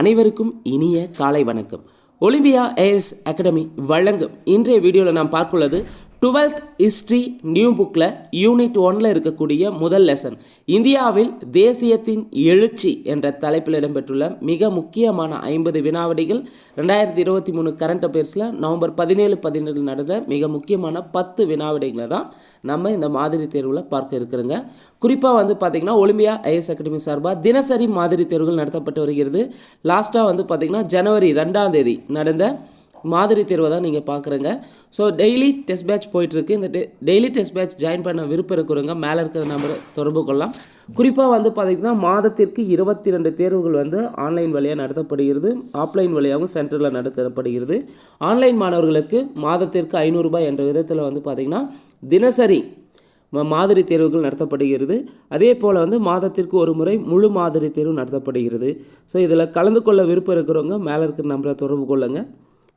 அனைவருக்கும் இனிய காலை வணக்கம். ஒலிம்பியா ஏஎஸ் அகாடமி வழங்கும் இன்றைய வீடியோவில் நாம் பார்க்குள்ளது டுவெல்த் ஹிஸ்ட்ரி நியூ புக்கில் யூனிட் ஒன்ல இருக்கக்கூடிய முதல் லெசன் இந்தியாவில் தேசியத்தின் எழுச்சி என்ற தலைப்பில் இடம்பெற்றுள்ள மிக முக்கியமான ஐம்பது வினாவடிகள் ரெண்டாயிரத்தி இருபத்தி மூணு கரண்ட் அஃபேர்ஸில் நவம்பர் பதினேழு பதினேழு நடந்த மிக முக்கியமான பத்து வினாவடிகளை தான் நம்ம இந்த மாதிரி தேர்வில் பார்க்க இருக்கிறோங்க. குறிப்பாக வந்து பார்த்திங்கன்னா ஒலிம்பியா ஐஎஸ் அகாடமி சார்பாக தினசரி மாதிரி தேர்வுகள் நடத்தப்பட்டு வருகிறது. லாஸ்ட்டாக வந்து பார்த்திங்கன்னா ஜனவரி ரெண்டாம் தேதி நடந்த மாதிரி தேர்வை தான் நீங்கள் பார்க்குறங்க ஸோ டெய்லி டெஸ்ட் பேட்ச் போயிட்டுருக்கு. இந்த டெய்லி டெஸ்ட் பேட்ச் ஜாயின் பண்ண விருப்பம் இருக்கிறவங்க மேலே இருக்கிற நம்பரை தொடர்பு கொள்ளலாம். குறிப்பாக வந்து பார்த்திங்கன்னா மாதத்திற்கு இருபத்தி ரெண்டு தேர்வுகள் வந்து ஆன்லைன் வழியாக நடத்தப்படுகிறது. ஆஃப்லைன் வழியாகவும் சென்டரில் நடத்தப்படுகிறது. ஆன்லைன் மாணவர்களுக்கு மாதத்திற்கு ஐநூறுரூபாய் என்ற விதத்தில் வந்து பார்த்திங்கன்னா தினசரி மாதிரி தேர்வுகள் நடத்தப்படுகிறது. அதே போல் வந்து மாதத்திற்கு ஒரு முறை முழு மாதிரி தேர்வு நடத்தப்படுகிறது. ஸோ இதில் கலந்து கொள்ள விருப்பம் இருக்கிறவங்க மேலே இருக்கிற நம்பரை தொடர்பு கொள்ளுங்க.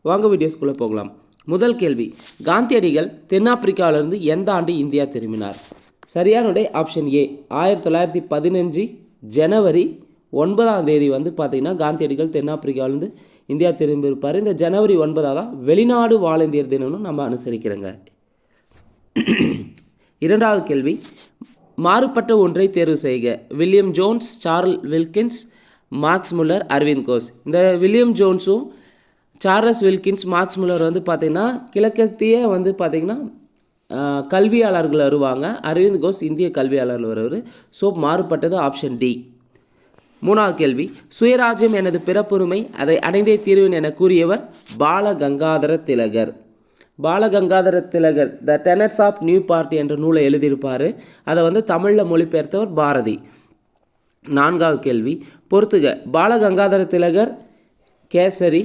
வாங்க வீடியோஸ்குள்ளே போகலாம். முதல் கேள்வி. காந்தியடிகள் தென்னாப்பிரிக்காவிலிருந்து எந்த ஆண்டு இந்தியா திரும்பினார்? சரியானுடைய ஆப்ஷன் ஏ ஆயிரத்தி தொள்ளாயிரத்தி பதினஞ்சு ஜனவரி ஒன்பதாம் தேதி வந்து பார்த்தீங்கன்னா காந்தியடிகள் தென்னாப்பிரிக்காவிலேருந்து இந்தியா திரும்பியிருப்பார். இந்த ஜனவரி ஒன்பதாக தான் வெளிநாடு வாழ இந்தியர் தினம்னு நம்ம அனுசரிக்கிறோங்க. இரண்டாவது கேள்வி. மாறுபட்ட ஒன்றை தேர்வு செய்க. William Jones Charles Wilkins Max Muller Aravind Ghosh. இந்த வில்லியம் ஜோன்ஸும் சார்லஸ் வில்கின்ஸ் மார்க்ஸ் முல்லர் வந்து பார்த்திங்கன்னா கிழக்கத்திய வந்து பார்த்திங்கன்னா கல்வியாளர்கள் வருவாங்க. அரவிந்த் கோஸ் இந்திய கல்வியாளர்கள் வருவார். ஸோ மாறுபட்டது ஆப்ஷன் டி. மூணாவது கேள்வி. சுயராஜ்யம் எனது பிறப்புரிமை அதை அடைந்தே தீர்வேன் என கூறியவர் Balagangadhara Tilak. Balagangadhara Tilak the tenets of new party என்ற நூலை எழுதியிருப்பார். அதை வந்து தமிழில் மொழிபெயர்த்தவர் பாரதி. நான்காவது கேள்வி. பொறுத்துக. பாலகங்காதர திலகர் கேசரி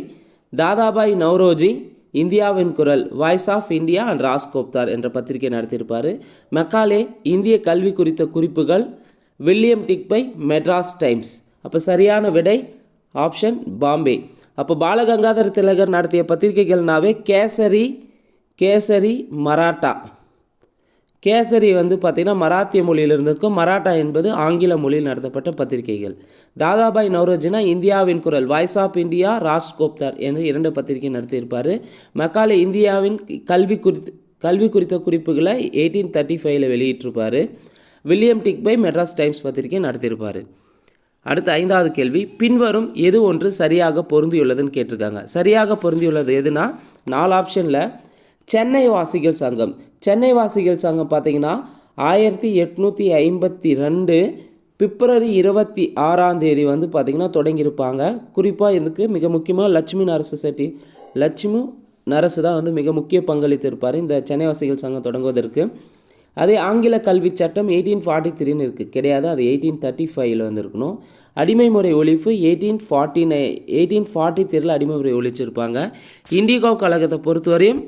தாதாபாய் நவ்ரோஜி இந்தியாவின் குரல் Voice of India and Rast Goftar என்ற பத்திரிகை நடத்தியிருப்பார். மெக்காலே இந்திய கல்வி குறித்த குறிப்புகள் வில்லியம் டிக்பை மெட்ராஸ் டைம்ஸ். அப்போ சரியான விடை ஆப்ஷன் பாம்பே. அப்போ பாலகங்காதர திலகர் நடத்திய பத்திரிகைகள்னாவே கேசரி கேசரி மராட்டா. கேசரி வந்து பார்த்திங்கன்னா மராத்திய மொழியிலிருந்து இருக்கும் மராட்டா என்பது ஆங்கில மொழியில் நடத்தப்பட்ட பத்திரிகைகள். தாதாபாய் நவரோஜினா இந்தியாவின் குரல் வாய்ஸ் ஆஃப் இந்தியா ராஜ்கோப்தார் என்று இரண்டு பத்திரிகை நடத்தியிருப்பார். மக்காலே இந்தியாவின் கல்வி குறித்து கல்வி குறித்த குறிப்புகளை எயிட்டீன் தேர்ட்டி ஃபைவ்ல வெளியிட்டிருப்பார். வில்லியம் டிக்பை மெட்ராஸ் டைம்ஸ் பத்திரிகை நடத்தியிருப்பார். அடுத்த ஐந்தாவது கேள்வி பின்வரும் எது ஒன்று சரியாக பொருந்தியுள்ளதுன்னு கேட்டிருக்காங்க. சரியாக பொருந்தியுள்ளது எதுனா நாலு ஆப்ஷனில் சென்னை வாசிகள் சங்கம். சென்னை வாசிகள் சங்கம் பார்த்தீங்கன்னா ஆயிரத்தி எட்நூற்றி ஐம்பத்தி ரெண்டு பிப்ரவரி இருபத்தி ஆறாம் தேதி வந்து பார்த்திங்கன்னா தொடங்கியிருப்பாங்க. குறிப்பாக இதுக்கு மிக முக்கியமாக லட்சுமி நரசு செட்டி லட்சுமி நரசு தான் வந்து மிக முக்கிய பங்களித்திருப்பார் இந்த சென்னை வாசிகள் சங்கம் தொடங்குவதற்கு. அதே ஆங்கில கல்வி சட்டம் எயிட்டீன் ஃபார்ட்டி த்ரீன்னு இருக்குது கிடையாது அது எயிட்டீன் தேர்ட்டி ஃபைவ்ல வந்திருக்கணும் அடிமை முறை ஒழிப்பு eighteen forty nine eighteen forty த்ரீல அடிமை முறை ஒழிச்சிருப்பாங்க. இண்டிகோ கழகத்தை பொறுத்தவரையும்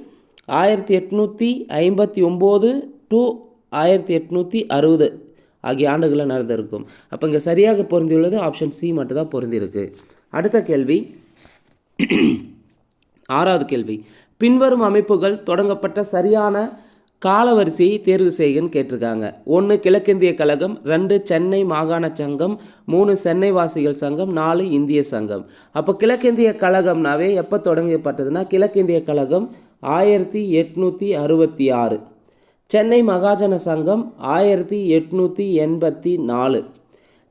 ஆயிரத்தி எட்நூற்றி ஐம்பத்தி ஒம்பது டு ஆயிரத்தி எட்நூற்றி அறுபது ஆகிய ஆண்டுகளில் நடந்திருக்கும். அப்போ இங்கே சரியாக பொருந்தியுள்ளது ஆப்ஷன் சி மட்டும் தான் பொருந்திருக்கு அடுத்த கேள்வி. ஆறாவது கேள்வி. பின்வரும் அமைப்புகள் தொடங்கப்பட்ட சரியான காலவரிசையை தேர்வு செய்கன்னு கேட்டிருக்காங்க. ஒன்று கிழக்கிந்திய கழகம் ரெண்டு சென்னை மாகாண சங்கம் மூணு சென்னை வாசிகள் சங்கம் நாலு இந்திய சங்கம். அப்போ கிழக்கிந்திய கழகம்னாவே எப்போ தொடங்கப்பட்டதுன்னா கிழக்கிந்திய கழகம் ஆயிரத்தி எட்நூற்றி அறுபத்தி ஆறு. சென்னை மகாஜன சங்கம் ஆயிரத்தி எட்நூற்றி எண்பத்தி நாலு.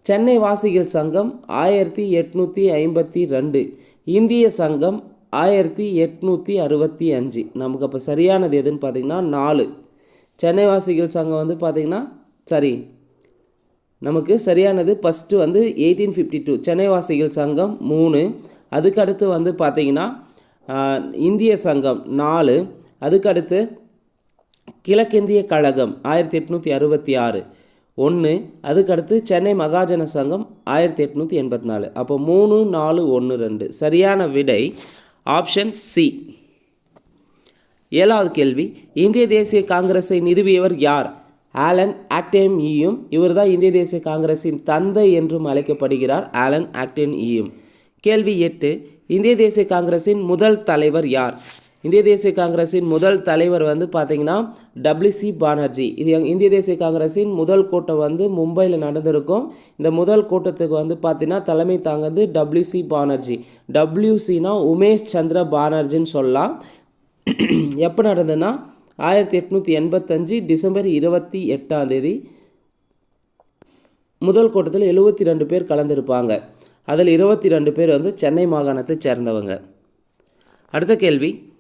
சென்னை வாசிகள் சங்கம் ஆயிரத்தி எட்நூற்றி ஐம்பத்தி ரெண்டு. இந்திய சங்கம் ஆயிரத்தி எட்நூற்றி அறுபத்தி அஞ்சு. நமக்கு அப்போ சரியானது எதுன்னு பார்த்தீங்கன்னா நாலு. சென்னை வாசிகள் சங்கம் வந்து பார்த்திங்கன்னா சரி நமக்கு சரியானது ஃபஸ்ட்டு வந்து எயிட்டீன் ஃபிஃப்டி டூ சென்னை வாசிகள் சங்கம் மூணு. அதுக்கு அடுத்து வந்து பார்த்திங்கன்னா இந்திய சங்கம் நாலு. அதுக்கு அடுத்து கிழக்கிந்திய கழகம் ஆயிரத்தி எட்நூற்றி அறுபத்தி ஆறு. ஒன்று அதுக்கடுத்து சென்னை மகாஜன சங்கம் ஆயிரத்தி எட்நூற்றி எண்பத்தி நாலு. அப்போ மூணு நாலு ஒன்று ரெண்டு. சரியான விடை ஆப்ஷன் சி. ஏழாவது கேள்வி. இந்திய தேசிய காங்கிரஸை நிறுவியவர் யார்? ஆலன் ஆக்டேம் ஈயும். இவர் தான் இந்திய தேசிய காங்கிரஸின் தந்தை என்றும் அழைக்கப்படுகிறார் ஆலன் ஆக்டேன் ஈயும். கேள்வி எட்டு. இந்திய தேசிய காங்கிரஸின் முதல் தலைவர் யார்? இந்திய தேசிய காங்கிரஸின் முதல் தலைவர் வந்து பார்த்திங்கன்னா டபிள்யூசி பானர்ஜி இது இந்திய தேசிய காங்கிரஸின் முதல் கூட்டம் வந்து மும்பையில் நடந்திருக்கும். இந்த முதல் கூட்டத்துக்கு வந்து பார்த்திங்கன்னா தலைமை தாங்கிறது டபிள்யூசி பானர்ஜி டபிள்யூசினா உமேஷ் சந்திர பானர்ஜின்னு சொல்லலாம். எப்போ நடந்ததுன்னா ஆயிரத்தி எட்நூற்றி எண்பத்தஞ்சு டிசம்பர் இருபத்தி எட்டாம் தேதி. முதல் கூட்டத்தில் எழுபத்தி ரெண்டு பேர் கலந்திருப்பாங்க. அதில் இருபத்தி ரெண்டு பேர் வந்து சென்னை மாகாணத்தைச் சேர்ந்தவங்க. அடுத்த கேள்வி.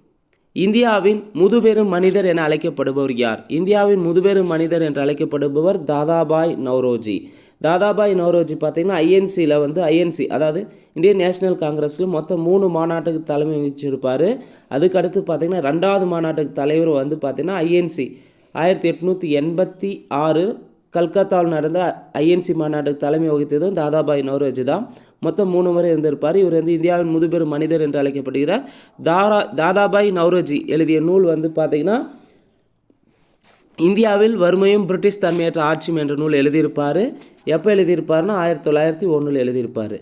இந்தியாவின் முதுபெரும் மனிதர் என அழைக்கப்படுபவர் யார்? இந்தியாவின் முதுபெரும் மனிதர் என்று அழைக்கப்படுபவர் தாதாபாய் நவ்ரோஜி தாதாபாய் நவ்ரோஜி பார்த்தீங்கன்னா ஐஎன்சியில் வந்து ஐஎன்சி அதாவது இந்தியன் நேஷனல் காங்கிரஸில் மொத்தம் மூணு மாநாட்டுக்கு தலைமை வகிச்சிருப்பார். அதுக்கடுத்து பார்த்திங்கன்னா பார்த்தீங்கன்னா ரெண்டாவது மாநாட்டுக்கு தலைவர் வந்து பார்த்திங்கன்னா ஐஎன்சி ஆயிரத்தி எட்நூற்றி எண்பத்தி ஆறு கல்கத்தாவில் நடந்த ஐஎன்சி மாநாட்டுக்கு தலைமை வகித்ததும் தாதாபாய் நவரோஜி தான். மொத்தம் மூணு முறை இருந்திருப்பார் இவர் வந்து இந்தியாவின் முதுபெரும் மனிதர் என்று அழைக்கப்படுகிறார். தாரா தாதாபாய் நவ்ரோஜி எழுதிய நூல் வந்து பார்த்தீங்கன்னா இந்தியாவில் வறுமையும் பிரிட்டிஷ் தன்மையற்ற ஆட்சியும் என்ற நூல் எழுதியிருப்பார். எப்போ எழுதியிருப்பாருன்னா ஆயிரத்தி தொள்ளாயிரத்தி ஒன்றில் எழுதியிருப்பார்.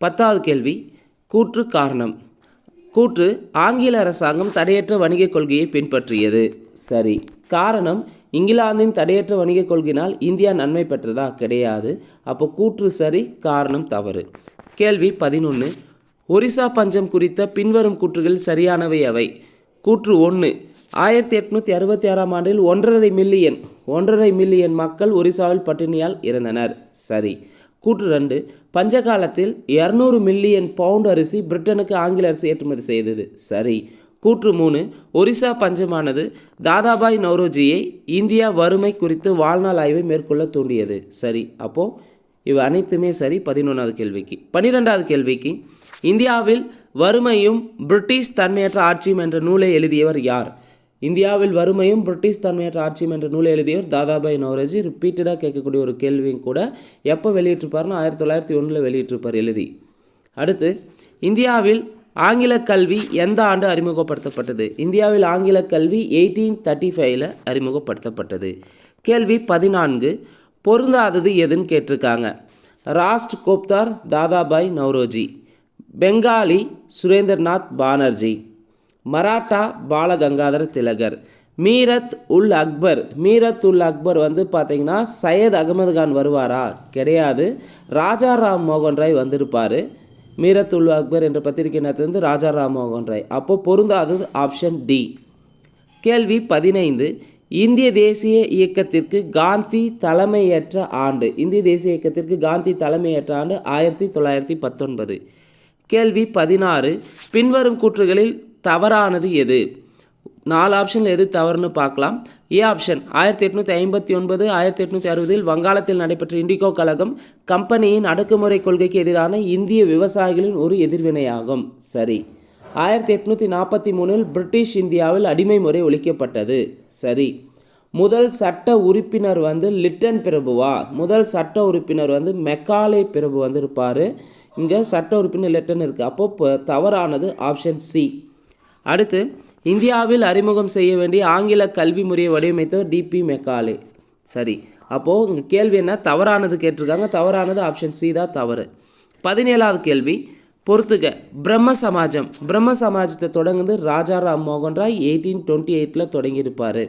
பத்தாவது கேள்வி கூற்று காரணம். கூற்று ஆங்கில அரசாங்கம் தடையற்ற வணிகக் கொள்கையை பின்பற்றியது. சரி காரணம் இங்கிலாந்தின் தடையற்ற வணிகக் கொள்கையினால் இந்தியா நன்மை பெற்றதா? கிடையாது. அப்போ கூற்று சரி காரணம் தவறு. கேள்வி பதினொன்று ஒரிசா பஞ்சம் குறித்த பின்வரும் கூற்றுகள் சரியானவை அவை. கூற்று ஒன்று ஆயிரத்தி எட்நூற்றி அறுபத்தி ஆறாம் ஆண்டில் ஒன்றரை மில்லியன் ஒன்றரை மில்லியன் மக்கள் ஒரிசாவில் பட்டினியால் இறந்தனர். சரி. கூற்று ரெண்டு. பஞ்ச காலத்தில் இரநூறு மில்லியன் பவுண்ட் அரிசி பிரிட்டனுக்கு ஆங்கில அரசு ஏற்றுமதி செய்தது. சரி. கூற்று மூணு ஒரிசா பஞ்சமானது தாதாபாய் நவ்ரோஜியை இந்தியா வறுமை குறித்து வாழ்நாள் ஆய்வை மேற்கொள்ள தூண்டியது. சரி அப்போது இவை அனைத்துமே சரி? பதினொன்றாவது கேள்விக்கு. பன்னிரெண்டாவது கேள்விக்கு இந்தியாவில் வறுமையும் பிரிட்டிஷ் தன்மையற்ற ஆட்சியும் என்ற நூலை எழுதியவர் யார்? இந்தியாவில் வறுமையும் பிரிட்டிஷ் தன்மையற்ற ஆட்சியும் என்ற நூலை எழுதியவர் தாதாபாய் நவரஜி ரிப்பீட்டடாக கேட்கக்கூடிய ஒரு கேள்வியும் கூட எப்போ வெளியிட்டிருப்பாருன்னா ஆயிரத்தி தொள்ளாயிரத்தி ஒன்றில் வெளியிட்டிருப்பார் எழுதி. அடுத்து இந்தியாவில் ஆங்கில கல்வி எந்த ஆண்டு அறிமுகப்படுத்தப்பட்டது? இந்தியாவில் ஆங்கில கல்வி எயிட்டீன் தேர்ட்டி ஃபைவ்ல அறிமுகப்படுத்தப்பட்டது. கேள்வி பதினான்கு. பொருந்தாதது எதுன்னு கேட்டிருக்காங்க. ராஸ்ட் கோப்தார் தாதாபாய் நவ்ரோஜி. பெங்காலி சுரேந்திரநாத் பானர்ஜி. மராட்டா பாலகங்காதர திலகர். மீரத் உல் அக்பர். மீரத் உல் அக்பர் வந்து பார்த்தீங்கன்னா சையத் அகமது கான் வருவாரா? கிடையாது. ராஜா ராம் மோகன் ராய் வந்திருப்பார். மீரத் உல் அக்பர் என்ற பத்திரிகை நடத்திலிருந்து ராஜா ராம்மோகன் ராய் அப்போ பொருந்தாதது ஆப்ஷன் டி. கேள்வி பதினைந்து. இந்திய தேசிய இயக்கத்திற்கு காந்தி தலைமையேற்ற ஆண்டு. இந்திய தேசிய இயக்கத்திற்கு காந்தி தலைமையேற்ற ஆண்டு ஆயிரத்தி தொள்ளாயிரத்தி பத்தொன்பது. கேள்வி பதினாறு. பின்வரும் கூற்றுகளில் தவறானது எது? நாலு ஆப்ஷனில் எது தவறுன்னு பார்க்கலாம். ஏ ஆப்ஷன் ஆயிரத்தி எட்நூற்றி ஐம்பத்தி ஒன்பது ஆயிரத்தி எட்நூற்றி அறுபதில் வங்காளத்தில் நடைபெற்ற இண்டிகோ கழகம் கம்பெனியின் அடக்குமுறை கொள்கைக்கு எதிரான இந்திய விவசாயிகளின் ஒரு எதிர்வினையாகும். சரி. ஆயிரத்தி எட்நூற்றி நாற்பத்தி மூணில் பிரிட்டிஷ் இந்தியாவில் அடிமை முறை ஒழிக்கப்பட்டது. சரி. முதல் சட்ட உறுப்பினர் வந்து லிட்டன் பிரபுவா? முதல் சட்ட உறுப்பினர் வந்து மெக்காலே பிரபு வந்து இருப்பார் இங்கே சட்ட உறுப்பினர் லிட்டன் இருக்குது அப்போது தவறானது ஆப்ஷன் சி அடுத்து இந்தியாவில் அறிமுகம் செய்ய வேண்டிய ஆங்கில கல்வி முறையை வடிவமைத்தவர் டிபி மெக்காலே. சரி அப்போது இங்கே கேள்வி என்ன? தவறானது கேட்டிருக்காங்க. தவறானது ஆப்ஷன் சி தான் தவறு. பதினேழாவது கேள்வி. பொறுத்துக்க பிரம்ம சமாஜம். பிரம்ம சமாஜத்தை தொடங்குது ராஜா ராம் மோகன் ராய் எயிட்டீன் டுவெண்ட்டி எயிட்டில் தொடங்கியிருப்பார்.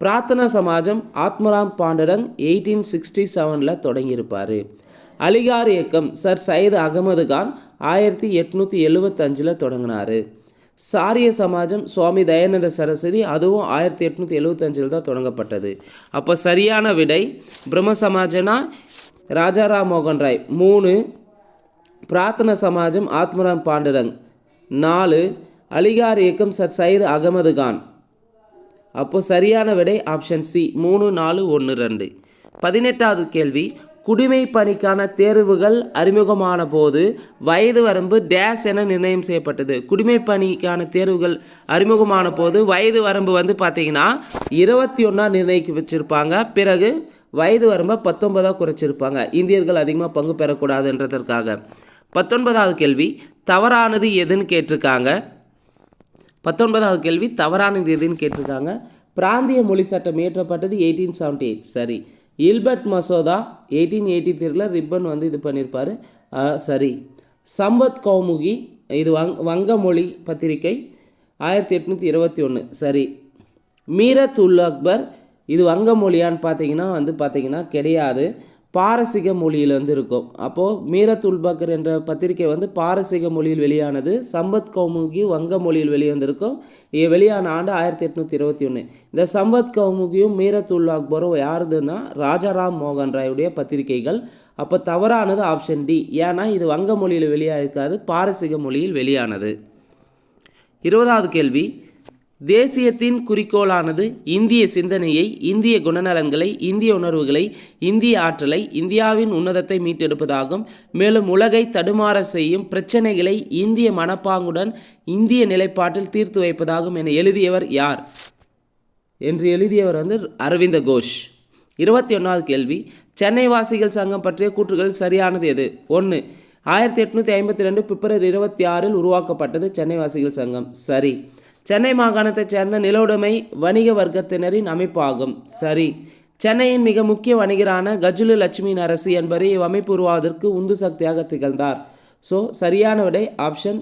பிரார்த்தனா சமாஜம் ஆத்மராம் பாண்டரங் எயிட்டீன் சிக்ஸ்டி செவனில் தொடங்கியிருப்பார். அலிகார் இயக்கம். சர் சையது அகமது கான் ஆயிரத்தி எட்நூற்றி எழுபத்தஞ்சில் தொடங்கினார். சாரிய சமாஜம் சுவாமி தயானந்த சரஸ்வதி அதுவும் ஆயிரத்தி எட்நூற்றி எழுவத்தஞ்சில் தான் தொடங்கப்பட்டது. அப்போ சரியான விடை பிரம்ம சமாஜனா ராஜாராம் மோகன் ராய். மூணு பிரார்த்தன சமாஜம் ஆத்மராம் பாண்டுரங். நாலு அலிகார் இயக்கம் சர் சையது அகமது கான். அப்போது சரியான விடை ஆப்ஷன் சி. மூணு நாலு ஒன்று ரெண்டு. பதினெட்டாவது கேள்வி குடிமை பணிக்கான தேர்வுகள் அறிமுகமான போது வயது வரம்பு டேஸ் என நிர்ணயம் செய்யப்பட்டது. குடிமை பணிக்கான தேர்வுகள் அறிமுகமான போது வயது வரம்பு வந்து பார்த்திங்கன்னா இருபத்தி ஒன்றா நிர்ணயிக்க வச்சுருப்பாங்க. பிறகு வயது வரம்பை பத்தொன்பதாக குறைச்சிருப்பாங்க. இந்தியர்கள் அதிகமாக பங்கு பெறக்கூடாதுன்றதற்காக. பத்தொன்பதாவது கேள்வி தவறானது எதுன்னு கேட்டிருக்காங்க. பத்தொன்பதாவது கேள்வி தவறானது எதுன்னு கேட்டிருக்காங்க. பிராந்திய மொழி சட்டம் இயற்றப்பட்டது எயிட்டீன் செவன்ட்டி எயிட் சரி. இல்பர்ட் மசோதா எயிட்டீன் எயிட்டி த்ரீல ரிப்பன் வந்து இது பண்ணியிருப்பார் சரி. சம்பத் கௌமுகி இது வங் வங்க மொழி பத்திரிகை ஆயிரத்தி எட்நூற்றி இருபத்தி ஒன்று சரி. மீரத் உல் அக்பர் இது வங்க மொழியான்னு பார்த்தீங்கன்னா வந்து பார்த்தீங்கன்னா கிடையாது. பாரசீக மொழியில் வந்து இருக்கும். அப்போது மீரத் உல்பக்கர் என்ற பத்திரிகை வந்து பாரசீக மொழியில் வெளியானது சம்பத் கௌமுகி வங்க மொழியில் வெளிவந்திருக்கும். இது வெளியான ஆண்டு ஆயிரத்தி எட்நூற்றி இருபத்தி ஒன்று இந்த சம்பத் கௌமுகியும் மீரத் உல் அக்பரும் யாருதுன்னா ராஜாராம் மோகன் ராயுடைய பத்திரிகைகள். அப்போ தவறானது ஆப்ஷன் டி. ஏன்னா இது வங்க மொழியில் வெளியாக இருக்காது பாரசீக மொழியில் வெளியானது. இருபதாவது கேள்வி. தேசியத்தின் குறிக்கோளானது இந்திய சிந்தனையை இந்திய குணநலன்களை இந்திய உணர்வுகளை இந்திய ஆற்றலை இந்தியாவின் உன்னதத்தை மீட்டெடுப்பதாகும். மேலும் உலகை தடுமாற செய்யும் பிரச்சனைகளை இந்திய மனப்பாங்குடன் இந்திய நிலைப்பாட்டில் தீர்த்து வைப்பதாகும் என எழுதியவர் யார்? என்று எழுதியவர் வந்து அரவிந்த கோஷ். இருபத்தி ஒன்றாவது கேள்வி. சென்னை வாசிகள் சங்கம் பற்றிய கூற்றுகள் சரியானது எது? ஒன்று ஆயிரத்தி எட்நூற்றி ஐம்பத்தி ரெண்டு பிப்ரவரி இருபத்தி ஆறில் உருவாக்கப்பட்டது சென்னை வாசிகள் சங்கம். சரி. சென்னை மாகாணத்தைச் சேர்ந்த நிலவுடைமை வணிக வர்க்கத்தினரின் அமைப்பாகும். சரி. சென்னையின் மிக முக்கிய வணிகரான கஜுலு லட்சுமி அரசு என்பவரை இவ்வமைப்பு உருவாவதற்கு உந்து சக்தியாக திகழ்ந்தார். ஸோ சரியான விடை ஆப்ஷன்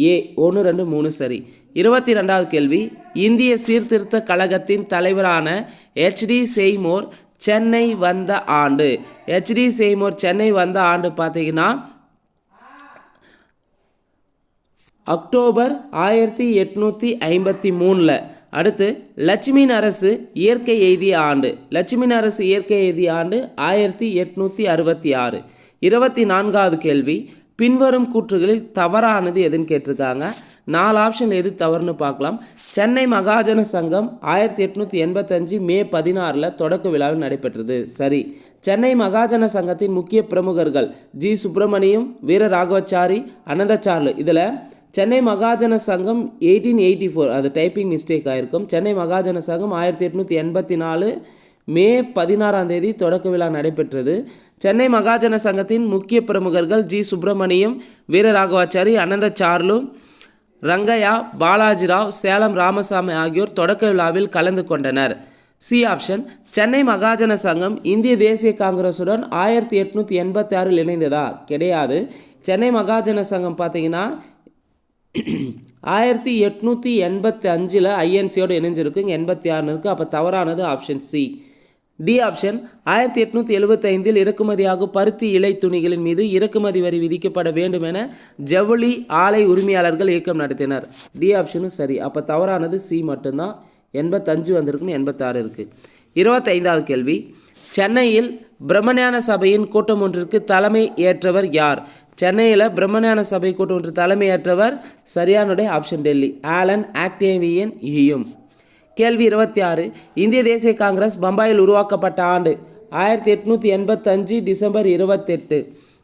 ஏ ஒன்று ரெண்டு மூணு சரி. இருபத்தி ரெண்டாவது கேள்வி. இந்திய சீர்திருத்த கழகத்தின் தலைவரான ஹெச்டி செய்மோர் சென்னை வந்த ஆண்டு. ஹெச்டி செய்மோர் சென்னை வந்த ஆண்டு பார்த்தீங்கன்னா அக்டோபர் ஆயிரத்தி எட்நூற்றி ஐம்பத்தி மூணில். அடுத்து லட்சுமின் அரசு இயற்கை எய்திய ஆண்டு. லட்சுமின் அரசு இயற்கை எய்திய ஆண்டு ஆயிரத்தி எட்நூற்றி அறுபத்தி ஆறு. இருபத்தி நான்காவது கேள்வி பின்வரும் கூற்றுகளில் தவறானது எதுன்னு கேட்டிருக்காங்க. நாலு ஆப்ஷன் எது தவறுன்னு பார்க்கலாம். சென்னை மகாஜன சங்கம் ஆயிரத்தி எட்நூற்றி எண்பத்தஞ்சு மே பதினாறில் தொடக்க விழாவில் நடைபெற்றது. சரி சென்னை மகாஜன சங்கத்தின் முக்கிய பிரமுகர்கள் ஜி சுப்பிரமணியம் வீர ராகவச்சாரி அனந்தச்சார்லு இதில் Chennai Mahajana Sangam eighteen eighty four அது டைப்பிங் மிஸ்டேக் ஆயிருக்கும். சென்னை மகாஜன சங்கம் ஆயிரத்தி எட்நூற்றி எண்பத்தி நாலு மே பதினாறாம் தேதி தொடக்க விழா நடைபெற்றது. சென்னை மகாஜன சங்கத்தின் முக்கிய பிரமுகர்கள் ஜி சுப்பிரமணியம் வீரராகவாச்சாரி அனந்த சார்லு ரங்கையா பாலாஜிராவ் சேலம் ராமசாமி ஆகியோர் தொடக்க விழாவில் கலந்து கொண்டனர். சி ஆப்ஷன் சென்னை மகாஜன சங்கம் இந்திய தேசிய காங்கிரசுடன் ஆயிரத்தி எட்நூற்றி எண்பத்தி ஆறில் இணைந்ததா? கிடையாது. சென்னை மகாஜன சங்கம் பார்த்தீங்கன்னா ஆயிரத்தி எட்நூற்றி எண்பத்தி அஞ்சில் ஐஎன்சியோடு இணைஞ்சிருக்கு. இங்கே எண்பத்தி ஆறுனு இருக்குது அப்போ தவறானது ஆப்ஷன் சி டி ஆப்ஷன் ஆயிரத்தி எட்நூற்றி எழுபத்தைந்தில் இறக்குமதியாகும் பருத்தி இலை துணிகளின் மீது இறக்குமதி வரி விதிக்கப்பட வேண்டும் என ஜவுளி ஆலை உரிமையாளர்கள் இயக்கம் நடத்தினர். டி ஆப்ஷனும் சரி. அப்போ தவறானது சி மட்டும்தான். எண்பத்தஞ்சு வந்திருக்குன்னு எண்பத்தாறு இருக்குது இருபத்தைந்தாவது கேள்வி. சென்னையில் பிரம்மஞான சபையின் கூட்டம் ஒன்றிற்கு தலைமை ஏற்றவர் யார்? சென்னையில் பிரம்மஞான சபை கூட்டம் ஒன்று தலைமையேற்றவர் சரியானுடைய ஆப்ஷன் டெல்லி. ஆலன் ஆக்டேவியன் யூயும் கேள்வி இருபத்தி ஆறு இந்திய தேசிய காங்கிரஸ் பம்பாயில் உருவாக்கப்பட்ட ஆண்டு ஆயிரத்தி எட்நூற்றி எண்பத்தஞ்சு டிசம்பர் இருபத்தெட்டு.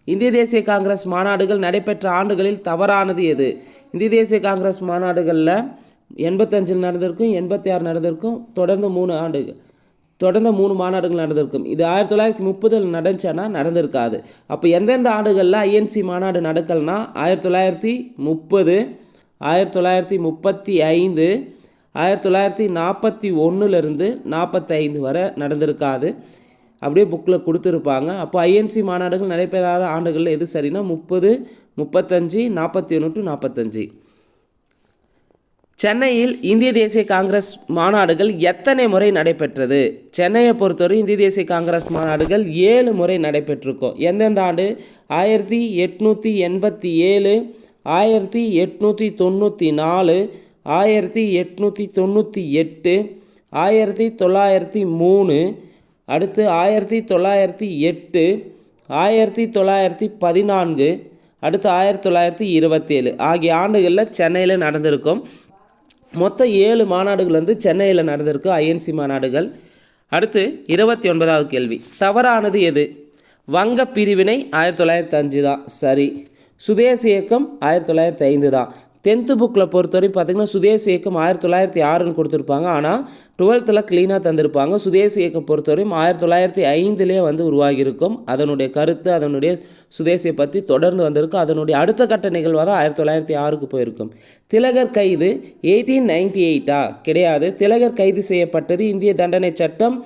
இந்திய தேசிய காங்கிரஸ் மாநாடுகள் நடைபெற்ற ஆண்டுகளில் தவறானது எது? இந்திய தேசிய காங்கிரஸ் மாநாடுகளில் எண்பத்தஞ்சில் நடந்திருக்கும் எண்பத்தி ஆறு நடந்திருக்கும் தொடர்ந்து மூணு ஆண்டுகள் தொடர்ந்து மூணு மாநாடுகள் நடந்திருக்கும். இது ஆயிரத்தி தொள்ளாயிரத்தி முப்பதில் நடந்துச்சுன்னா நடந்திருக்காது. அப்போ எந்தெந்த ஆண்டுகளில் ஐஎன்சி மாநாடு நடக்கலைன்னா ஆயிரத்தி தொள்ளாயிரத்தி முப்பது ஆயிரத்தி தொள்ளாயிரத்தி முப்பத்தி ஐந்து ஆயிரத்தி தொள்ளாயிரத்தி நாற்பத்தி ஒன்றுலேருந்து நாற்பத்தைந்து வரை நடந்திருக்காது. அப்படியே புக்கில் கொடுத்துருப்பாங்க. அப்போ ஐஎன்சி மாநாடுகள் நடைபெறாத ஆண்டுகளில் எது சரின்னா முப்பது முப்பத்தஞ்சு நாற்பத்தி ஒன்று டு நாற்பத்தஞ்சு. சென்னையில் இந்திய தேசிய காங்கிரஸ் மாநாடுகள் எத்தனை முறை நடைபெற்றது? சென்னையை பொறுத்தவரை இந்திய தேசிய காங்கிரஸ் மாநாடுகள் ஏழு முறை நடைபெற்றிருக்கும். எந்தெந்த ஆண்டு? ஆயிரத்தி எட்நூற்றி எண்பத்தி ஏழு ஆயிரத்தி எட்நூற்றி தொண்ணூற்றி நாலு ஆயிரத்தி எட்நூற்றி தொண்ணூற்றி எட்டு ஆயிரத்தி தொள்ளாயிரத்தி மூணு அடுத்து ஆயிரத்தி தொள்ளாயிரத்தி எட்டு ஆயிரத்தி தொள்ளாயிரத்தி பதினான்கு அடுத்து ஆயிரத்தி தொள்ளாயிரத்தி இருபத்தேழு ஆகிய ஆண்டுகளில் சென்னையில் நடந்திருக்கும். மொத்தம் ஏழு மாநாடுகள் வந்து சென்னையில் நடந்திருக்கு ஐஎன்சி மாநாடுகள். அடுத்து இருபத்தி ஒன்பதாவது கேள்வி. தவறானது எது? வங்க பிரிவினை ஆயிரத்தி தொள்ளாயிரத்தி அஞ்சு தான். சரி. சுதேசி இயக்கம் ஆயிரத்தி தொள்ளாயிரத்தி ஐந்து தான். டென்த்து புக்கில் பொறுத்தவரை பார்த்திங்கன்னா சுதேச இயக்கம் ஆயிரத்தி தொள்ளாயிரத்தி ஆறுன்னு கொடுத்துருப்பாங்க. ஆனால் டுவெல்த்தில் க்ளீனாக தந்திருப்பாங்க. சுதேச இயக்கம் பொறுத்தவரையும் ஆயிரத்தி தொள்ளாயிரத்தி ஐந்துலேயே வந்து உருவாகியிருக்கும். அதனுடைய கருத்து அதனுடைய சுதேசியை பற்றி தொடர்ந்து வந்திருக்கும் அதனுடைய அடுத்த கட்ட நிகழ்வாக தான் ஆயிரத்தி தொள்ளாயிரத்தி ஆறுக்கு போயிருக்கும். திலகர் கைது எயிட்டீன் நைன்டி எயிட்டா கிடையாது. திலகர் கைது செய்யப்பட்டது இந்திய தண்டனை சட்டம்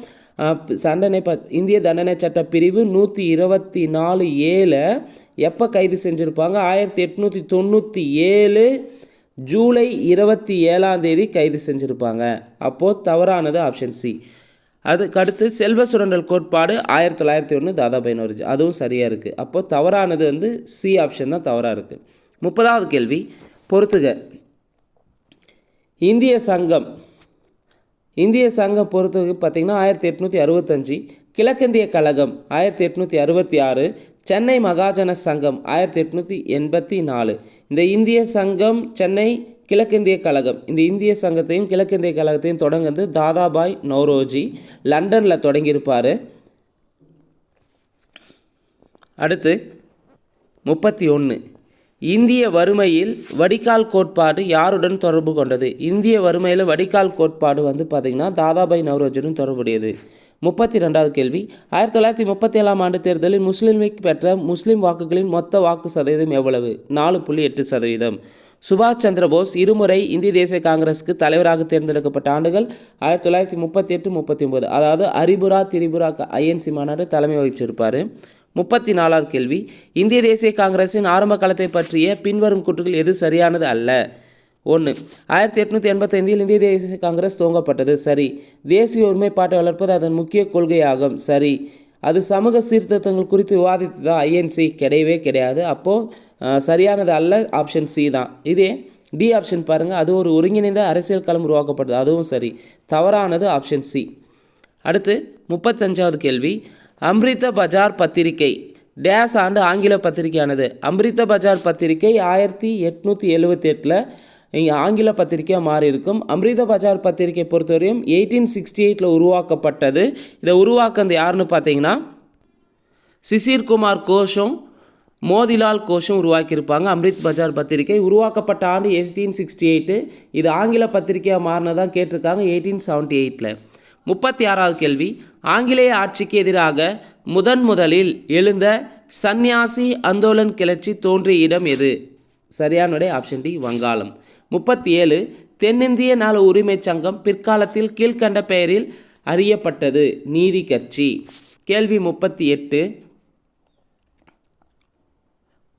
சண்டனை ப இந்திய தண்டனை சட்ட பிரிவு நூற்றி இருபத்தி நாலு ஏழை எப்போ கைது செஞ்சுருப்பாங்க? ஆயிரத்தி எட்நூற்றி தொண்ணூற்றி ஏழு ஜூலை இருபத்தி ஏழாம் தேதி கைது செஞ்சுருப்பாங்க. அப்போது தவறானது ஆப்ஷன் சி அதுக்கு அடுத்து செல்வ சுரண்டல் கோட்பாடு ஆயிரத்தி தொள்ளாயிரத்தி ஒன்று தாதாபாய் நவரோஜி அதுவும் சரியாக இருக்குது அப்போது தவறானது வந்து சி ஆப்ஷன் தான் தவறாக இருக்குது முப்பதாவது கேள்வி. பொறுத்துக. இந்திய சங்கம். இந்திய சங்கம் பொறுத்தவரைக்கும் பார்த்திங்கன்னா ஆயிரத்தி எட்நூற்றி அறுபத்தஞ்சி. கிழக்கிந்திய கழகம் ஆயிரத்தி எட்நூற்றி அறுபத்தி ஆறு. சென்னை மகாஜன சங்கம் ஆயிரத்தி எட்நூற்றி எண்பத்தி நாலு. இந்த இந்திய சங்கம் சென்னை கிழக்கிந்திய கழகம். இந்த இந்திய சங்கத்தையும் கிழக்கிந்திய கழகத்தையும் தொடங்குது தாதாபாய் நௌரோஜி. லண்டனில் தொடங்கியிருப்பார். அடுத்து முப்பத்தி ஒன்று இந்திய வறுமையில் வடிகால் கோட்பாடு யாருடன் தொடர்பு கொண்டது? இந்திய வறுமையில் வடிகால் கோட்பாடு வந்து பார்த்திங்கன்னா தாதாபாய் நவரோஜனும் தொடர்புடையது. முப்பத்தி ரெண்டாவது கேள்வி. ஆயிரத்தி தொள்ளாயிரத்தி முப்பத்தி ஏழாம் ஆண்டு தேர்தலில் முஸ்லீம் லீக் பெற்ற முஸ்லீம் வாக்குகளின் மொத்த வாக்கு சதவீதம் எவ்வளவு? நாலு புள்ளி எட்டு சதவீதம். சுபாஷ் சந்திரபோஸ் இருமுறை இந்திய தேசிய காங்கிரஸுக்கு தலைவராக தேர்ந்தெடுக்கப்பட்ட ஆண்டுகள் ஆயிரத்தி தொள்ளாயிரத்தி முப்பத்தி எட்டு முப்பத்தி ஒன்பது அதாவது அரிபுரா திரிபுரா ஐஎன்சி மாநாடு தலைமை வகிச்சிருப்பார். முப்பத்தி நாலாவது கேள்வி. இந்திய தேசிய காங்கிரஸின் ஆரம்ப காலத்தை பற்றிய பின்வரும் கூற்றுகள் எது சரியானது அல்ல? ஒன்று. ஆயிரத்தி எட்நூற்றி எண்பத்தைந்தில் இந்திய தேசிய காங்கிரஸ் துவங்கப்பட்டது. சரி. தேசிய ஒருமைப்பாட்டை வளர்ப்பது அதன் முக்கிய கொள்கையாகும். சரி. அது சமூக சீர்திருத்தங்கள் குறித்து விவாதித்ததா? ஐஎன்சி கிடையவே கிடையாது. அப்போது சரியானது அல்ல. ஆப்ஷன் சி தான். இதே டி ஆப்ஷன் பாருங்கள் அது ஒரு ஒருங்கிணைந்த அரசியல் களம் உருவாக்கப்பட்டது. அதுவும் சரி. தவறானது ஆப்ஷன் சி. அடுத்து முப்பத்தஞ்சாவது கேள்வி. அம்ரித பஜார் பத்திரிகை. டேஸ் ஆண்டு ஆங்கில பத்திரிகையானது. அம்ரித பஜார் பத்திரிகை ஆயிரத்தி எட்நூற்றி எழுபத்தி எட்டில் இங்கே ஆங்கில பத்திரிகையாக மாறி இருக்கும் அம்ரித பஜார் பத்திரிகை பொறுத்தவரையும் எயிட்டீன் சிக்ஸ்டி எயிட்டில் உருவாக்கப்பட்டது. இதை உருவாக்குனது யாருன்னு பார்த்தீங்கன்னா சிசிர் குமார் கோஷும் மோதிலால் கோஷம் உருவாக்கியிருப்பாங்க. அம்ரித் பஜார் பத்திரிகை உருவாக்கப்பட்ட ஆண்டு எயிட்டீன் சிக்ஸ்டி எயிட்டு இது ஆங்கில பத்திரிகையாக மாறினதான் கேட்டிருக்காங்க எயிட்டீன் செவன்ட்டி எயிட்டில் முப்பத்தி ஆறாவது கேள்வி. ஆங்கிலேய ஆட்சிக்கு எதிராக முதன் முதலில் எழுந்த சந்நியாசி அந்தோலன் கிளர்ச்சி தோன்றிய இடம் எது? சரியானுடைய ஆப்ஷன் டி வங்காளம். முப்பத்தி ஏழு தென்னிந்திய நல உரிமைச் சங்கம் பிற்காலத்தில் கீழ்கண்ட பெயரில் அறியப்பட்டது. நீதி கட்சி. கேள்வி முப்பத்தி எட்டு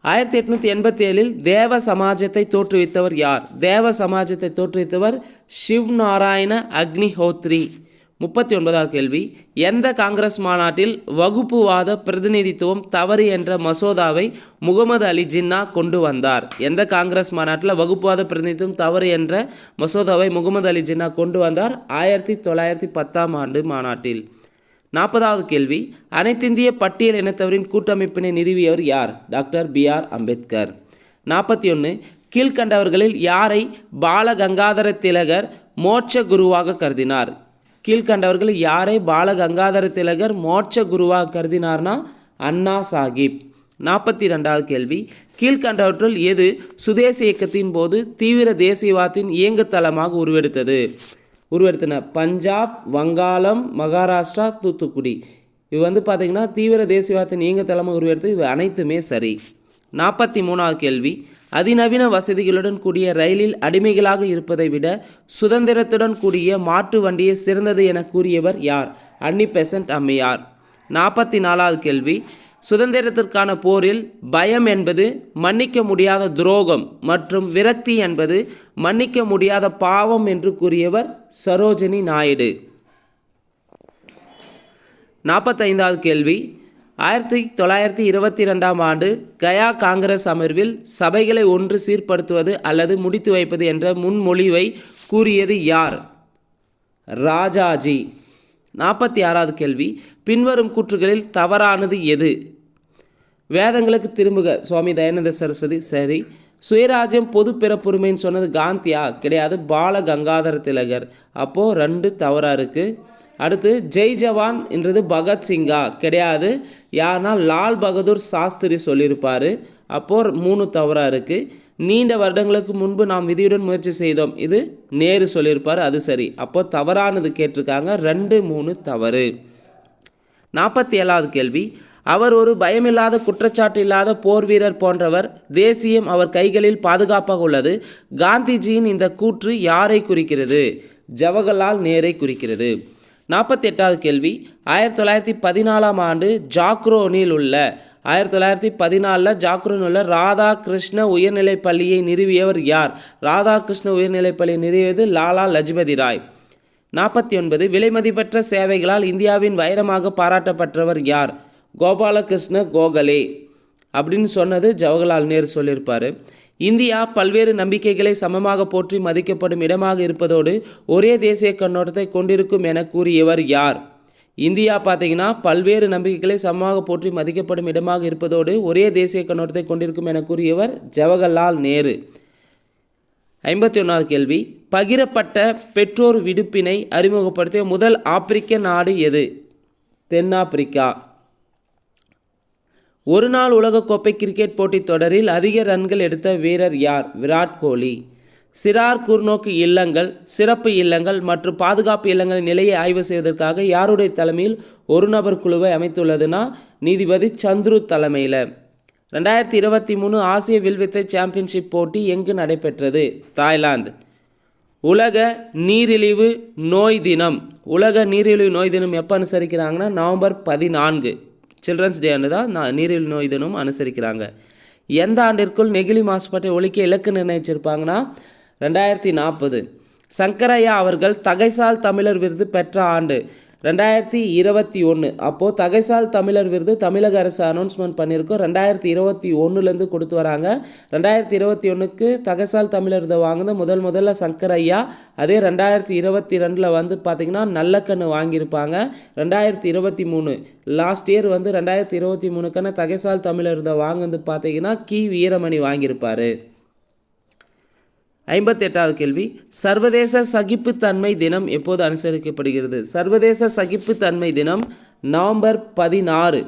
ஆயிரத்தி எட்நூற்றி எண்பத்தி ஏழில் தேவ சமாஜத்தை தோற்றுவித்தவர் யார்? தேவ சமாஜத்தை தோற்றுவித்தவர் சிவ் நாராயண அக்னிஹோத்ரி. முப்பத்தி ஒன்பதாவது கேள்வி. எந்த காங்கிரஸ் மாநாட்டில் வகுப்புவாத பிரதிநிதித்துவம் தவறு என்ற மசோதாவை முகமது அலி ஜின்னா கொண்டு வந்தார்? எந்த காங்கிரஸ் மாநாட்டில் வகுப்புவாத பிரதிநிதித்துவம் தவறு என்ற மசோதாவை முகமது அலி ஜின்னா கொண்டு வந்தார்? ஆயிரத்தி தொள்ளாயிரத்தி பத்தாம் ஆண்டு மாநாட்டில். நாற்பதாவது கேள்வி. அனைத்திந்திய பட்டியல் இனத்தவரின் கூட்டமைப்பினை நிறுவியவர் யார்? Doctor B R Ambedkar. நாற்பத்தி ஒன்று கீழ்கண்டவர்களில் யாரை பாலகங்காதர திலகர் மோட்ச குருவாக கருதினார்? கீழ்கண்டவர்கள் யாரை பாலகங்காதர திலகர் மோட்ச குருவாக கருதினார்னா? அண்ணா சாஹிப். நாற்பத்தி ரெண்டாவது கேள்வி. கீழ்கண்டவற்றுள் எது சுதேச இயக்கத்தின் போது தீவிர தேசியவாதத்தின் இயங்குத்தளமாக உருவெடுத்தது? உருவெடுத்தன பஞ்சாப் வங்காளம் மகாராஷ்டிரா தூத்துக்குடி. இது வந்து பார்த்திங்கன்னா தீவிர தேசியவாதத்தின் இயங்குத்தளமாக உருவெடுத்து இவை அனைத்துமே சரி. நாற்பத்தி மூணாவது கேள்வி. அதிநவீன வசதிகளுடன் கூடிய ரயிலில் அடிமைகளாக இருப்பதை விட சுதந்திரத்துடன் கூடிய மாற்று வண்டியே சிறந்தது என கூறியவர் யார்? அன்னி பெசன்ட் அம்மையார். நாற்பத்தி நாலாவது கேள்வி. சுதந்திரத்திற்கான போரில் பயம் என்பது மன்னிக்க முடியாத துரோகம் மற்றும் விரக்தி என்பது மன்னிக்க முடியாத பாவம் என்று கூறியவர் சரோஜினி நாயுடு. நாற்பத்தைந்தாவது கேள்வி. ஆயிரத்தி தொள்ளாயிரத்தி இருபத்தி ரெண்டாம் ஆண்டு கயா காங்கிரஸ் அமர்வில் சபைகளை ஒன்று சீர்படுத்துவது அல்லது முடித்து வைப்பது என்ற முன்மொழிவை கூறியது யார்? ராஜாஜி. நாற்பத்தி ஆறாவது கேள்வி. பின்வரும் கூற்றுகளில் தவறானது எது? வேதங்களுக்கு திரும்புக சுவாமி தயானந்த சரஸ்வதி. சரி. சுயராஜ்யம் பொது பிறப்புரிமைன்னு சொன்னது காந்தியா? கிடையாது. பால கங்காதர திலகர். அப்போது ரெண்டு தவறாக இருக்குது அடுத்து ஜெய் ஜவான் என்றது பகத்சிங்கா கிடையாது. யாருன்னா லால் பகதூர் சாஸ்திரி சொல்லியிருப்பார். அப்போது மூணு தவறாக இருக்குது நீண்ட வருடங்களுக்கு முன்பு நாம் விதியுடன் முயற்சி செய்தோம். இது நேரு சொல்லியிருப்பார். அது சரி. அப்போ தவறானது கேட்டிருக்காங்க. ரெண்டு மூணு தவறு. நாற்பத்தி ஏழாவது கேள்வி. அவர் ஒரு பயமில்லாத குற்றச்சாட்டு இல்லாத போர் வீரர் போன்றவர் தேசியம் அவர் கைகளில் பாதுகாப்பாக உள்ளது. காந்திஜியின் இந்த கூற்று யாரை குறிக்கிறது? ஜவஹர்லால் நேரை குறிக்கிறது. நாற்பத்தி எட்டாவது கேள்வி. ஆயிரத்தி தொள்ளாயிரத்தி பதினாலாம் ஆண்டு ஜாக்ரோனில் உள்ள ஆயிரத்தி தொள்ளாயிரத்தி பதினாலில் ஜாக்ரூனில் உள்ள ராதாகிருஷ்ண உயர்நிலைப் பள்ளியை நிறுவியவர் யார்? ராதாகிருஷ்ண உயர்நிலைப் பள்ளியை நிறுவியது லாலா லஜ்பதி ராய். நாற்பத்தி ஒன்பது விலைமதிப்பற்ற சேவைகளால் இந்தியாவின் வைரமாக பாராட்டப்பட்டவர் யார்? கோபாலகிருஷ்ண கோகலே. அப்படின்னு சொன்னது ஜவஹர்லால் நேரு சொல்லியிருப்பார். இந்தியா பல்வேறு நம்பிக்கைகளை சமமாக போற்றி மதிக்கப்படும் இடமாக இருப்பதோடு ஒரே தேசிய கண்ணோட்டத்தை கொண்டிருக்கும் என கூறியவர் யார்? இந்தியா பார்த்தீங்கன்னா பல்வேறு நம்பிக்கைகளை சமமாக போற்றி மதிக்கப்படும் இடமாக இருப்பதோடு ஒரே தேசிய கண்ணோட்டத்தை கொண்டிருக்கும் என கூறியவர் ஜவஹர்லால் நேரு. ஐம்பத்தி ஒன்றாவது கேள்வி. பகிரப்பட்ட பெற்றோர் விடுப்பினை அறிமுகப்படுத்திய முதல் ஆப்பிரிக்க நாடு எது? தென்னாப்பிரிக்கா. ஒரு நாள் உலகக்கோப்பை கிரிக்கெட் போட்டித் தொடரில் அதிக ரன்கள் எடுத்த வீரர் யார்? விராட் கோலி. சிறார் குறுநோக்கு இல்லங்கள் சிறப்பு இல்லங்கள் மற்றும் பாதுகாப்பு இல்லங்களின் நிலையை ஆய்வு செய்வதற்காக யாருடைய தலைமையில் ஒரு நபர் குழுவை அமைத்துள்ளதுன்னா நீதிபதி சந்துரு தலைமையில். ரெண்டாயிரத்தி இருபத்தி மூணு ஆசிய வில்வித்தை சாம்பியன்ஷிப் போட்டி எங்கு நடைபெற்றது? தாய்லாந்து. உலக நீரிழிவு நோய் தினம். உலக நீரிழிவு நோய் தினம் எப்போ அனுசரிக்கிறாங்கன்னா நவம்பர் பதினான்கு. சில்ட்ரன்ஸ் டே அன்று தான் நா- நீரிழிவு நோய் தினம் அனுசரிக்கிறாங்க. எந்த ஆண்டிற்குள் நெகிழி மாசுபாட்டை ஒழிக்க இலக்கு நிர்ணயிச்சிருப்பாங்கன்னா? ரெண்டாயிரத்தி நாற்பது. சங்கரையா அவர்கள் தகைசால் தமிழர் விருது பெற்ற ஆண்டு. ரெண்டாயிரத்தி இருபத்தி ஒன்று அப்போது தகைசால் தமிழர் விருது தமிழக அரசு அனௌன்ஸ்மெண்ட் பண்ணியிருக்கோம். ரெண்டாயிரத்தி இருபத்தி ஒன்றுலேருந்து கொடுத்து வராங்க. ரெண்டாயிரத்தி இருபத்தி ஒன்றுக்கு தகைசால் தமிழர் விருதை வாங்கினது முதல் முதல்ல சங்கர் ஐயா. அதே ரெண்டாயிரத்தி இருபத்தி ரெண்டில் வந்து பார்த்திங்கன்னா நல்லக்கண்ணு வாங்கியிருப்பாங்க. ரெண்டாயிரத்தி இருபத்தி மூணு. லாஸ்ட் இயர் வந்து ரெண்டாயிரத்தி இருபத்தி மூணுக்கான தகைசால் தமிழர் விருதை வாங்கினது பார்த்தீங்கன்னா கி வீரமணி வாங்கியிருப்பார். ஐம்பத்தெட்டாவது கேள்வி. சர்வதேச சகிப்புத்தன்மை தினம் எப்போது அனுசரிக்கப்படுகிறது? சர்வதேச சகிப்புத்தன்மை தினம் நவம்பர் பதினாறு.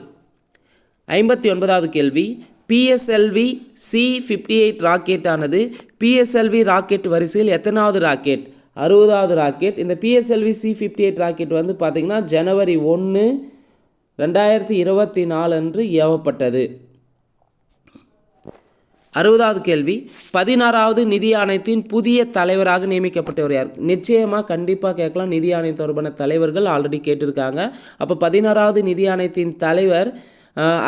ஐம்பத்தி ஒன்பதாவது கேள்வி PSLV C fifty eight rocket ஆனது பிஎஸ்எல்வி ராக்கெட் வரிசையில் எத்தனாவது ராக்கெட் அறுபதாவது ராக்கெட் இந்த PSLV C fifty eight rocket வந்து பார்த்திங்கன்னா ஜனவரி ஒன்று ரெண்டாயிரத்தி இருபத்தி நாலு அன்று ஏவப்பட்டது அறுபதாவது கேள்வி. பதினாறாவது நிதி ஆணையத்தின் புதிய தலைவராக நியமிக்கப்பட்டவர் யார்? நிச்சயமாக கண்டிப்பாக கேட்கலாம். நிதி ஆணையம் தொடர்பான தலைவர்கள் ஆல்ரெடி கேட்டிருக்காங்க. அப்போ பதினாறாவது நிதி ஆணையத்தின் தலைவர்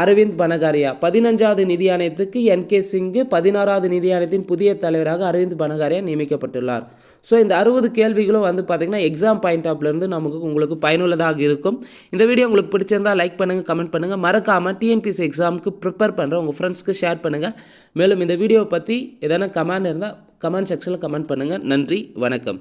அரவிந்த் பனகாரியா. பதினஞ்சாவது நிதி ஆணையத்துக்கு என் கே சிங்கு பதினாறாவது நிதி ஆணையத்தின் புதிய தலைவராக அரவிந்த் பனகாரியா நியமிக்கப்பட்டுள்ளார். ஸோ இந்த அறுபது கேள்விகளும் வந்து பார்த்திங்கன்னா எக்ஸாம் பாயிண்ட் ஆஃப்லேருந்து நமக்கு உங்களுக்கு பயனுள்ளதாக இருக்கும். இந்த வீடியோ உங்களுக்கு பிடிச்சிருந்தா லைக் பண்ணுங்கள் கமெண்ட் பண்ணுங்கள் மறக்காமல் டிஎன்பிசி எக்ஸாமுக்கு ப்ரிப்பேர் பண்ணுற உங்கள் ஃப்ரெண்ட்ஸ்க்கு ஷேர் பண்ணுங்கள் மேலும் இந்த வீடியோவை பற்றி எதனா கமெண்ட் இருந்தால் கமெண்ட் செக்ஷனில் கமெண்ட் பண்ணுங்கள் நன்றி வணக்கம்.